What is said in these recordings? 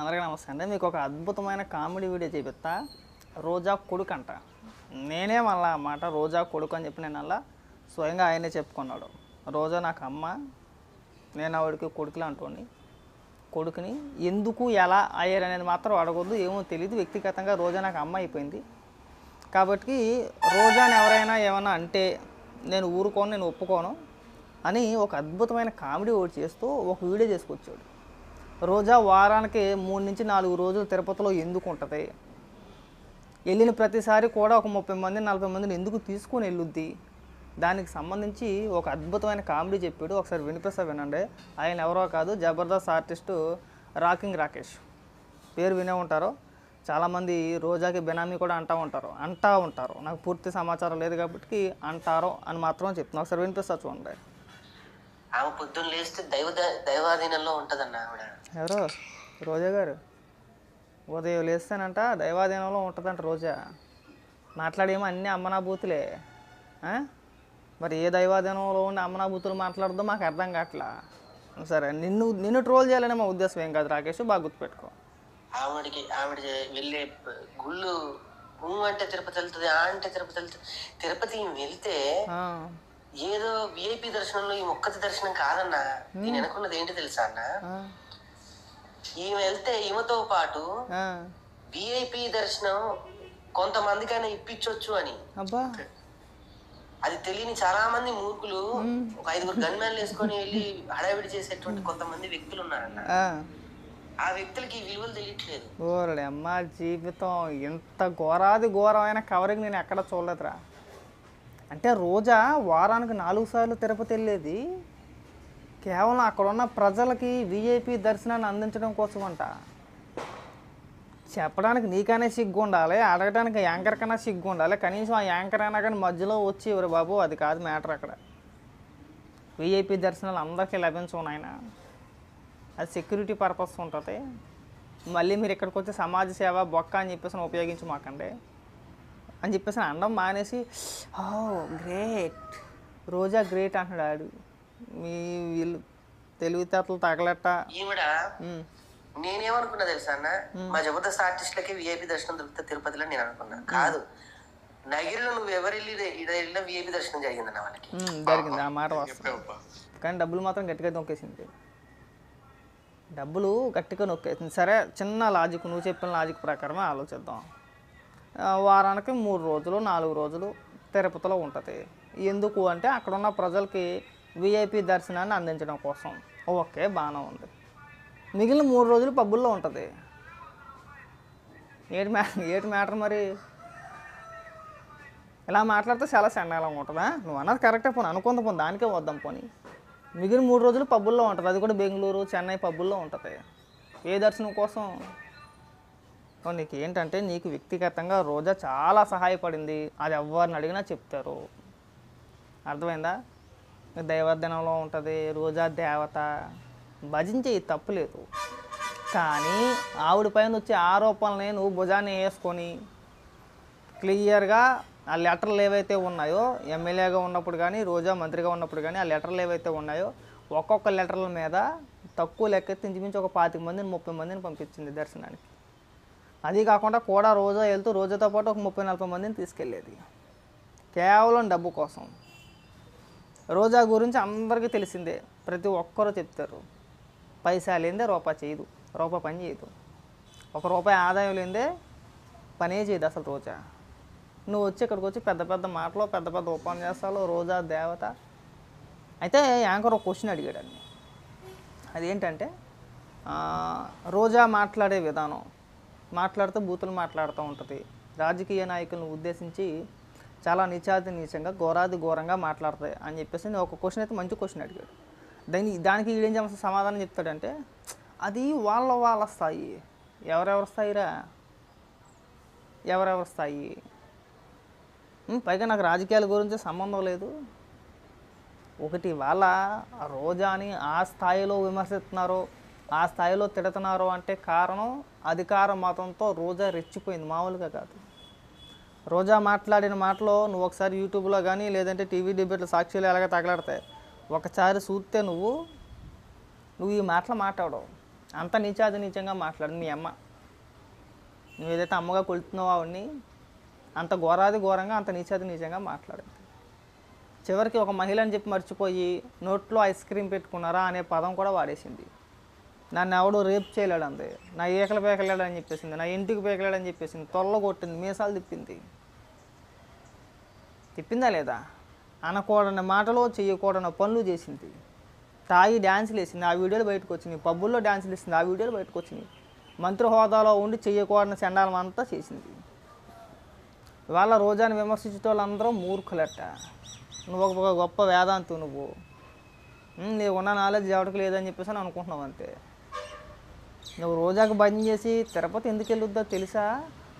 అందరికీ నమస్తే అండి. మీకు ఒక అద్భుతమైన కామెడీ వీడియో చూపిస్తా. రోజా కొడుకు అంట. నేనే మళ్ళా అన్నమాట రోజా కొడుకు అని చెప్పి నేను అలా స్వయంగా ఆయనే చెప్పుకున్నాడు. రోజా నాకు అమ్మ నేను ఆవిడకి కొడుకులు అంటోని కొడుకుని ఎందుకు ఎలా అయ్యారు అనేది మాత్రం అడగొద్దు ఏమో తెలియదు వ్యక్తిగతంగా రోజా నాకు అమ్మ అయిపోయింది. కాబట్టి రోజాని ఎవరైనా ఏమైనా అంటే నేను ఊరుకోను నేను ఒప్పుకోను అని ఒక అద్భుతమైన కామెడీ ఒకటి చేస్తూ ఒక వీడియో చేసుకొచ్చాడు. రోజా వారానికి మూడు నుంచి నాలుగు రోజులు తిరుపతిలో ఎందుకు ఉంటుంది? వెళ్ళిన ప్రతిసారి కూడా ఒక ముప్పై మంది నలభై మందిని ఎందుకు తీసుకొని వెళ్ళుద్ది? దానికి సంబంధించి ఒక అద్భుతమైన కామెడీ చెప్పాడు. ఒకసారి వినిపిస్తా వినండి. ఆయన ఎవరో కాదు జబర్దస్త్ ఆర్టిస్టు రాకింగ్ రాకేష్. పేరు వినే ఉంటారు. చాలామంది రోజాకి బెనామీ కూడా అంటూ ఉంటారు. అంటూ ఉంటారు. నాకు పూర్తి సమాచారం లేదు కాబట్టి అంటారు అని మాత్రం చెప్తున్నా. ఒకసారి వినిపిస్తా చూడండి. ఆమె పొద్దున్న లేస్తే దైవ దైవాధీనంలో ఉంటదన్న ఆవిడ. ఎవరు? రోజా గారు? ఉదయం లేస్తానంట దైవాధీనంలో ఉంటుందంట రోజా. మాట్లాడేమో అన్నీ అమ్మనాభూతులే? మరి ఏ దైవాధీనంలో ఉండి అమ్మనాభూతులు మాట్లాడదో మాకు అర్థం కావట్లా. సరే నిన్ను నిన్ను ట్రోల్ చేయాలనే మా ఉద్దేశం ఏం కాదు రాకేష్ బాగా గుర్తుపెట్టుకో. ఆవిడకి ఆవిడ వెళ్ళే గుళ్ళు అంటే తిరుపతి వెళ్తుంది ఆ అంటే తిరుపతి వెళ్తుంది. తిరుపతి వెళ్తే ఏదో విఐపి దర్శనంలో ఈ ఒక్కటి దర్శనం కాదన్న దీని వెనకున్నది ఏంటి తెలుసా అన్న? ఈమె వెళ్తే ఈమెతో పాటు. విఐపి దర్శనం కొంతమందికైనా ఇప్పించవచ్చు అని. అబ్బా. అది తెలియని చాలా మంది మూర్ఖులు ఒక ఐదుగురు గన్మ్యాన్లు వేసుకొని వెళ్ళి హడావిడి చేసేటువంటి కొంతమంది వ్యక్తులు ఉన్నారన్న. ఆ. వ్యక్తులకి విలువలు తెలియట్లేదు. ఓరడి అమ్మ జీవితం ఇంత ఘోరాది ఘోరమైన కవరింగ్ నేను ఎక్కడ చూడలేదురా. అంటే రోజా వారానికి నాలుగు సార్లు తిరుపతి వెళ్ళేది. కేవలం అక్కడ ఉన్న ప్రజలకి విఐపి దర్శనాన్ని అందించడం కోసం అంట చెప్పడానికి నీకనే సిగ్గు ఉండాలి అడగడానికి యాంకర్ కన్నా సిగ్గు ఉండాలి కనీసం ఆ యాంకర్ అయినా కానీ మధ్యలో వచ్చి ఎవరు బాబు అది కాదు మ్యాటర్ అక్కడ. విఐపి దర్శనాలు అందరికీ లభించవు నాయన. అది సెక్యూరిటీ పర్పస్ ఉంటుంది. మళ్ళీ మీరు ఇక్కడికి వచ్చి సమాజ సేవ బొక్క అని చెప్పేసి ఉపయోగించి మాకండి. అని చెప్పేసి అండం మానేసి ఓ గ్రేట్. రోజా గ్రేట్ అంటున్నాడు ఆడు. మీ వీళ్ళు తెలివితేటలు తగలట ఈవిడ ఉమ్, నేనేమనుకున్నా తెలుసా అన్న? మా జబర్దస్త్ ఆర్టిస్టులకి విఐపి దర్శనం దొరుకుతుంది తిరుపతిలో నేను అనుకున్నా. కాదు. నగిరిలో నువ్వు ఎవరు వెళ్ళి వెళ్ళినా విఐపి దర్శనం జరిగిందన్న వాళ్ళకి. జరిగింది. ఆ మాట వస్తుంది కానీ డబ్బులు మాత్రం గట్టిగా నొక్కేసింది. డబ్బులు గట్టిగా నొక్కేసింది సరే చిన్న లాజిక్ నువ్వు చెప్పిన లాజిక్ ప్రకారమే ఆలోచిద్దాం. వారానికి మూడు రోజులు నాలుగు రోజులు తిరుపతిలో ఉంటుంది. ఎందుకు అంటే అక్కడ ఉన్న ప్రజలకి విఐపి దర్శనాన్ని అందించడం కోసం ఓకే బాగానే ఉంది. మిగిలిన మూడు రోజులు పబ్బుల్లో ఉంటుంది. ఏటి మ్యా ఏటి మ్యాటర్ మరి? ఇలా మాట్లాడితే చాలా చండాలంగా ఉంటుందా? నువ్వు అన్నది కరెక్టే పోనీ అనుకుంది పోను దానికే వద్దాం పోనీ. మిగిలిన మూడు రోజులు పబ్బుల్లో ఉంటుంది. అది కూడా బెంగళూరు చెన్నై పబ్బుల్లో ఉంటుంది. ఏ దర్శనం కోసం? ఓ, నీకు ఏంటంటే నీకు వ్యక్తిగతంగా రోజా చాలా సహాయపడింది. అది ఎవరిని అడిగినా చెప్తారు. అర్థమైందా? దైవదినంలో ఉంటుంది రోజా దేవత. భజించే తప్పులేదు కానీ ఆవిడ పైన వచ్చే ఆరోపణలని నువ్వు భుజాన్ని వేసుకొని క్లియర్గా ఆ లెటర్లు ఏవైతే ఉన్నాయో ఎమ్మెల్యేగా ఉన్నప్పుడు కానీ రోజా మంత్రిగా ఉన్నప్పుడు కానీ ఆ లెటర్లు ఏవైతే ఉన్నాయో ఒక్కొక్క లెటర్ల మీద తక్కువ లెక్క ఇంచుమించు ఒక పాతిక మందిని ముప్పై మందిని పంపించింది దర్శనానికి. అది కాకుండా కూడా రోజా వెళ్తూ రోజాతో పాటు ఒక ముప్పై నలభై మందిని తీసుకెళ్ళేది. కేవలం డబ్బు కోసం. రోజా గురించి అందరికీ తెలిసిందే. ప్రతి ఒక్కరూ చెప్తారు. పైసా లేదే రూపాయి చేయదు. రూపాయి పని చేయదు. ఒక రూపాయి ఆదాయం లేదే పనే చేయదు అసలు రోజా. నువ్వు వచ్చి ఇక్కడికి వచ్చి పెద్ద పెద్ద మాటలు పెద్ద పెద్ద ఉపన్యాసాలు రోజా దేవత. అయితే యాంకర్ ఒక క్వశ్చన్ అడిగాడండి. అదేంటంటే రోజా మాట్లాడే విధానం. మాట్లాడుతూ బూతులు మాట్లాడుతూ ఉంటుంది. రాజకీయ నాయకులను ఉద్దేశించి చాలా నిచాతి నీచంగా ఘోరాది ఘోరంగా మాట్లాడతాయి అని చెప్పేసి నేను ఒక క్వశ్చన్ అయితే మంచి క్వశ్చన్ అడిగాడు. దాని దానికి ఈడేం చేయాల్సిన సమాధానం చెప్తాడంటే అది వాళ్ళ వాళ్ళ స్థాయి. ఎవరెవరి స్థాయిరా? ఎవరెవరి స్థాయి? పైగా నాకు రాజకీయాల గురించి సంబంధం లేదు. ఒకటి వాళ్ళ రోజాని ఆ స్థాయిలో విమర్శిస్తున్నారో ఆ స్థాయిలో తిడుతున్నారు అంటే కారణం అధికార మతంతో రోజా రెచ్చిపోయింది. మామూలుగా కాదు. రోజా మాట్లాడిన మాటలో నువ్వు ఒకసారి యూట్యూబ్లో కానీ లేదంటే టీవీ డిబేట్లు సాక్షిలో ఎలాగ తగలాడతాయి? ఒకసారి చూస్తే నువ్వు నువ్వు ఈ మాటలు మాట్లాడవు. అంత నీచాది నీచంగా మాట్లాడింది మీ అమ్మ. నువ్వు ఏదైతే అమ్మగా కొలుతున్నావో అవన్నీ అంత ఘోరాది ఘోరంగా అంత నీచాది నీచంగా మాట్లాడింది చివరికి ఒక మహిళ అని చెప్పి మర్చిపోయి నోట్లో ఐస్ క్రీమ్ పెట్టుకున్నారా అనే పదం కూడా వాడేసింది. నన్ను ఎవడో రేపు చేయలేడు అంది నా ఏకలు పేకలేడు అని చెప్పేసింది. నా ఇంటికి పేకలేడు అని చెప్పేసింది. తొల్ల కొట్టింది. మీసాలు తిప్పింది. తిప్పిందా లేదా? అనకూడని మాటలు చేయకూడని పనులు చేసింది. తాగి డ్యాన్సులు వేసింది ఆ వీడియోలు బయటకు వచ్చినాయి. పబ్బుల్లో డ్యాన్సులు వేసింది ఆ వీడియోలు బయటకు వచ్చినాయి. మంత్రి హోదాలో ఉండి చేయకూడని చండాలం అంతా చేసింది. ఇవాళ రోజాని విమర్శించే వాళ్ళందరూ మూర్ఖులట. నువ్వు ఒక గొప్ప వేదాంతు నువ్వు. నీకున్న నాలెడ్జ్ ఎవరికి లేదని చెప్పేసి అని అనుకుంటున్నావు అంతే. నువ్వు రోజాకు భజన చేసి తిరుపతి ఎందుకు వెళ్ళొద్దో తెలుసా?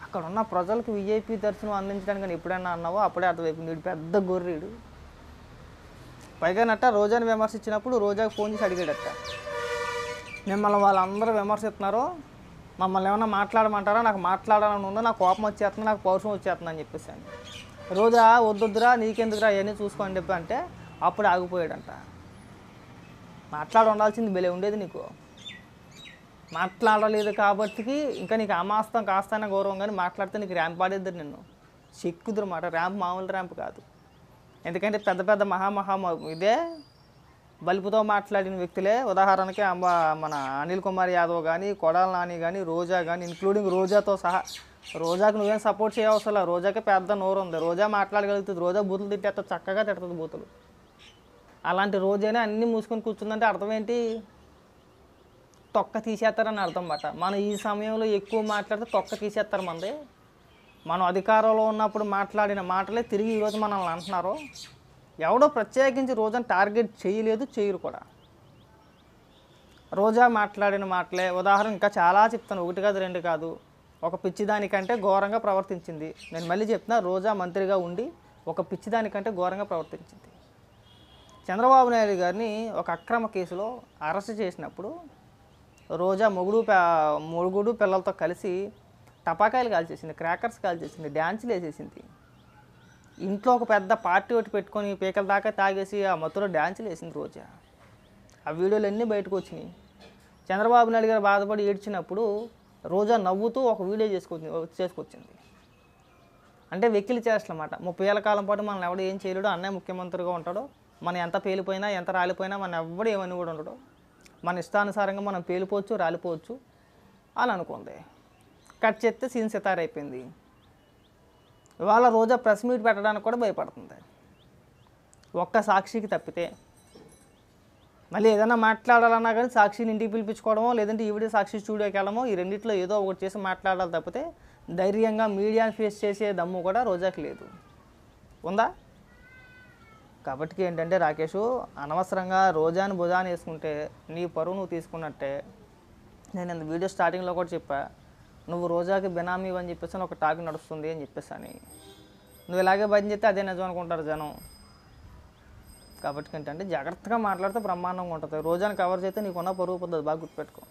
అక్కడ ఉన్న ప్రజలకు విఐపి దర్శనం అందించడానికి కానీ ఎప్పుడైనా అన్నావో అప్పుడే అర్థమైపోయింది. వీడు పెద్ద గొర్రెడు. పైగా నట్ట రోజాని విమర్శించినప్పుడు రోజాకు ఫోన్ చేసి అడిగాడట. మిమ్మల్ని వాళ్ళందరూ విమర్శిస్తున్నారు? మమ్మల్ని ఏమైనా మాట్లాడమంటారా? నాకు మాట్లాడాలని ఉందో నాకు కోపం వచ్చేస్తుంది నాకు పౌరుషం వచ్చేస్తుంది అని చెప్పేసి అని. రోజా వద్దొద్దురా నీకెందుకురా ఇవన్నీ చూసుకోని చెప్పి అంటే అప్పుడు ఆగిపోయాడంట. మాట్లాడ ఉండాల్సింది బెలే ఉండేది నీకు. మాట్లాడలేదు కాబట్టి ఇంకా నీకు అమాస్తం కాస్తానే గౌరవం కానీ మాట్లాడితే నీకు ర్యాంప్ పాడేద్దరు నిన్ను. చెక్కుదురు మాట. ర్యాంప్ మామూలు ర్యాంప్ కాదు. ఎందుకంటే పెద్ద పెద్ద మహామహా ఇదే బలుపుతో మాట్లాడిన వ్యక్తులే. ఉదాహరణకి అమ్మ మన అనిల్ కుమార్ యాదవ్ కానీ కొడాల నాని కానీ రోజా కానీ ఇంక్లూడింగ్ రోజాతో సహా రోజాకి నువ్వేం సపోర్ట్ చేయవసరం రోజాకి పెద్ద నోరు ఉంది. రోజా మాట్లాడగలుగుతుంది. రోజా బూతులు తిట్టేస్తా చక్కగా తిడుతుంది బూతులు. అలాంటి రోజైనా అన్నీ మూసుకొని కూర్చుందంటే అర్థం ఏంటి? తొక్క తీసేస్తారని అర్థం బట మనం ఈ సమయంలో ఎక్కువ మాట్లాడితే తొక్క తీసేస్తారు మనది మనం అధికారంలో ఉన్నప్పుడు మాట్లాడిన మాటలే తిరిగి ఈరోజు మనల్ని అంటున్నారు. ఎవడో ప్రత్యేకించి రోజున టార్గెట్ చేయలేదు చేయరు కూడా. రోజా మాట్లాడిన మాటలే. ఉదాహరణ ఇంకా చాలా చెప్తాను. ఒకటి కాదు రెండు కాదు. ఒక పిచ్చిదానికంటే ఘోరంగా ప్రవర్తించింది. నేను మళ్ళీ చెప్తున్నా రోజా మంత్రిగా ఉండి ఒక పిచ్చిదానికంటే ఘోరంగా ప్రవర్తించింది. చంద్రబాబు నాయుడు గారిని ఒక అక్రమ కేసులో అరెస్ట్ చేసినప్పుడు రోజా మొగుడు మొగుడు పిల్లలతో కలిసి టపాకాయలు కాల్చేసింది క్రాకర్స్ కాల్చేసింది డ్యాన్సులు వేసేసింది. ఇంట్లో ఒక పెద్ద పార్టీ ఒకటి పెట్టుకొని పీకల దాకా తాగేసి ఆ మత్తులో డ్యాన్సులు వేసింది రోజా. ఆ వీడియోలు అన్నీ బయటకు వచ్చినాయి. చంద్రబాబు నాయుడు గారు బాధపడి ఏడ్చినప్పుడు రోజా నవ్వుతూ ఒక వీడియో చేసుకొచ్చి చేసుకొచ్చింది. అంటే వెక్కిలి చేష్టలన్నమాట ముప్పై ఏళ్ళ కాలం పాటు మనం ఎవడు ఏం చేయలేడు అన్నయ్య ముఖ్యమంత్రిగా ఉంటాడో. మనం ఎంత పేలిపోయినా ఎంత రాలిపోయినా మనం ఎవడు ఏమని కూడా ఉండడు. మన ఇష్టానుసారంగా మనం పేలిపోవచ్చు రాలిపోవచ్చు అని అనుకుంది. కట్ చేస్తే సీన్ సితారైపోయింది ఇవాళ రోజా ప్రెస్ మీట్ పెట్టడానికి కూడా భయపడుతుంది. ఒక్క సాక్షికి తప్పితే మళ్ళీ ఏదైనా మాట్లాడాలన్నా కానీ సాక్షిని ఇంటికి పిలిపించుకోవడమో లేదంటే ఈవిడ సాక్షి స్టూడియోకి వెళ్ళడమో ఈ రెండిట్లో ఏదో ఒకటి చేసి మాట్లాడాలి తప్పితే ధైర్యంగా మీడియాని ఫేస్ చేసే దమ్ము కూడా రోజాకి లేదు. ఉందా? కాబట్టి ఏంటంటే రాకేష్ అనవసరంగా రోజాని భుజాన్ని వేసుకుంటే నీ పరువు నువ్వు తీసుకున్నట్టే. నేను ఇంత వీడియో స్టార్టింగ్లో కూడా చెప్పా నువ్వు రోజాకి బెనామీ అని చెప్పేసి ఒక టాక్ నడుస్తుంది అని చెప్పేసి అని నువ్వు ఇలాగే భయం చెప్తే అదే నిజం అనుకుంటారు జనం. కాబట్టి ఏంటంటే జాగ్రత్తగా మాట్లాడితే బ్రహ్మాండంగా ఉంటుంది. రోజాని కవర్ చేస్తే నీకున్న పరుగు పోతుంది బాగా గుర్తుపెట్టుకో.